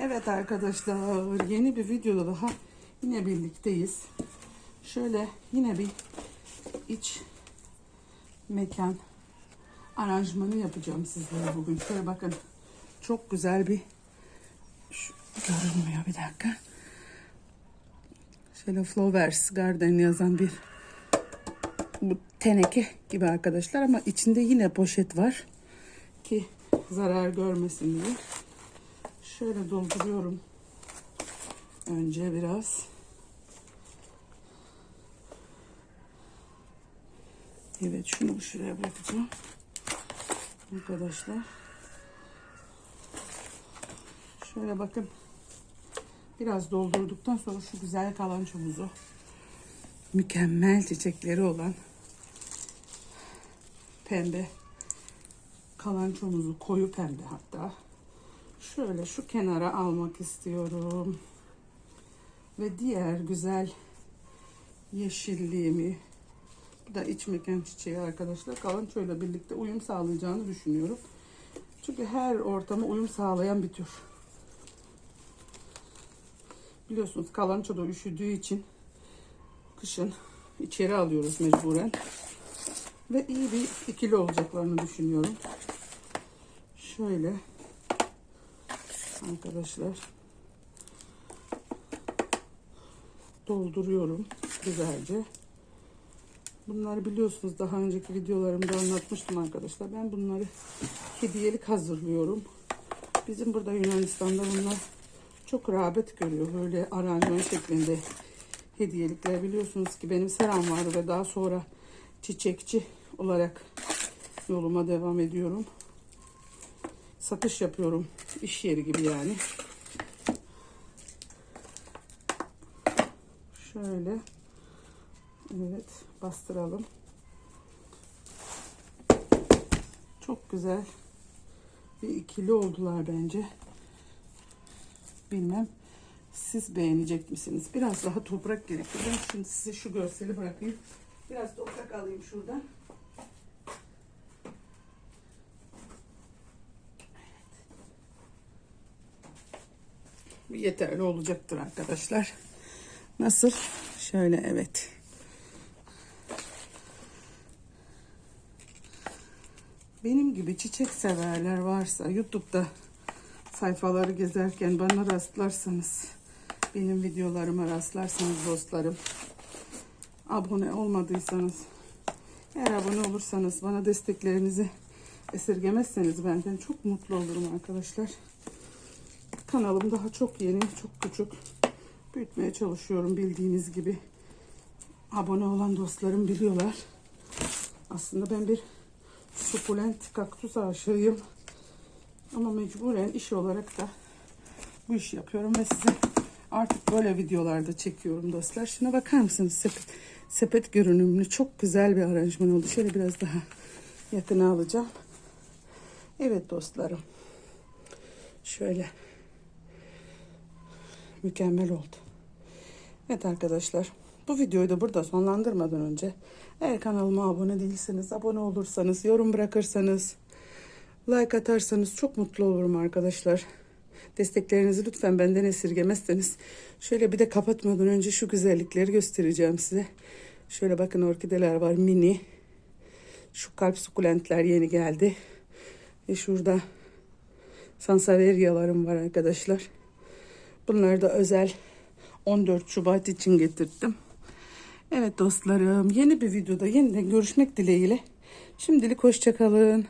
Evet arkadaşlar yeni bir videoda daha yine birlikteyiz. Şöyle yine bir iç mekan aranjmanı yapacağım sizlere bugün. Şöyle bakın çok güzel bir şu, görünmüyor bir dakika. Şöyle Flowers Garden yazan bir bu teneke gibi arkadaşlar ama içinde yine poşet var ki zarar görmesin diye. Şöyle dolduruyorum. Önce biraz. Evet şunu şuraya bırakacağım. Arkadaşlar. Şöyle bakın. Biraz doldurduktan sonra şu güzel kalançomuzu mükemmel çiçekleri olan pembe kalançomuzu koyu pembe hatta şöyle şu kenara almak istiyorum. Ve diğer güzel yeşilliğimi bu da iç mekan çiçeği arkadaşlar. Kalançoyla birlikte uyum sağlayacağını düşünüyorum. Çünkü her ortama uyum sağlayan bir tür. Biliyorsunuz kalanço da üşüdüğü için kışın içeri alıyoruz mecburen. Ve iyi bir ikili olacaklarını düşünüyorum. Şöyle arkadaşlar dolduruyorum güzelce. Bunları biliyorsunuz daha önceki videolarımda anlatmıştım arkadaşlar. Ben bunları hediyelik hazırlıyorum. Bizim burada Yunanistan'da bunlar çok rağbet görüyor. Böyle aranjman şeklinde hediyelikler. Biliyorsunuz ki benim seram vardı ve daha sonra çiçekçi olarak yoluma devam ediyorum. Satış yapıyorum. İş yeri gibi yani. Şöyle. Evet. Bastıralım. Çok güzel. Bir ikili oldular bence. Bilmem siz beğenecek misiniz? Biraz daha toprak gerekiyor. Ben şimdi size şu görseli bırakayım. Biraz toprak alayım şuradan. Yeterli olacaktır arkadaşlar. Nasıl? Şöyle evet. Benim gibi çiçek severler varsa YouTube'da sayfaları gezerken bana rastlarsanız benim videolarıma rastlarsanız dostlarım abone olmadıysanız eğer abone olursanız bana desteklerinizi esirgemezseniz benden çok mutlu olurum arkadaşlar. Kanalım daha çok yeni, çok küçük. Büyütmeye çalışıyorum bildiğiniz gibi. Abone olan dostlarım biliyorlar. Aslında ben bir sukulent kaktüs aşığıyım. Ama mecburen iş olarak da bu işi yapıyorum ve size artık böyle videolarda çekiyorum dostlar. Şuna bakar mısınız? Sepet, sepet görünümlü çok güzel bir aranjman oldu. Şöyle biraz daha yakına alacağım. Evet dostlarım. Şöyle mükemmel oldu. Evet arkadaşlar bu videoyu da burada sonlandırmadan önce eğer kanalıma abone değilseniz abone olursanız yorum bırakırsanız like atarsanız çok mutlu olurum arkadaşlar. Desteklerinizi lütfen benden esirgemezseniz şöyle bir de kapatmadan önce şu güzellikleri göstereceğim size. Şöyle bakın orkideler var mini. Şu kalp sukulentler yeni geldi. Ve şurada sanseveriyalarım var arkadaşlar. Bunları da özel 14 Şubat için getirdim. Evet dostlarım yeni bir videoda yeniden görüşmek dileğiyle. Şimdilik hoşçakalın.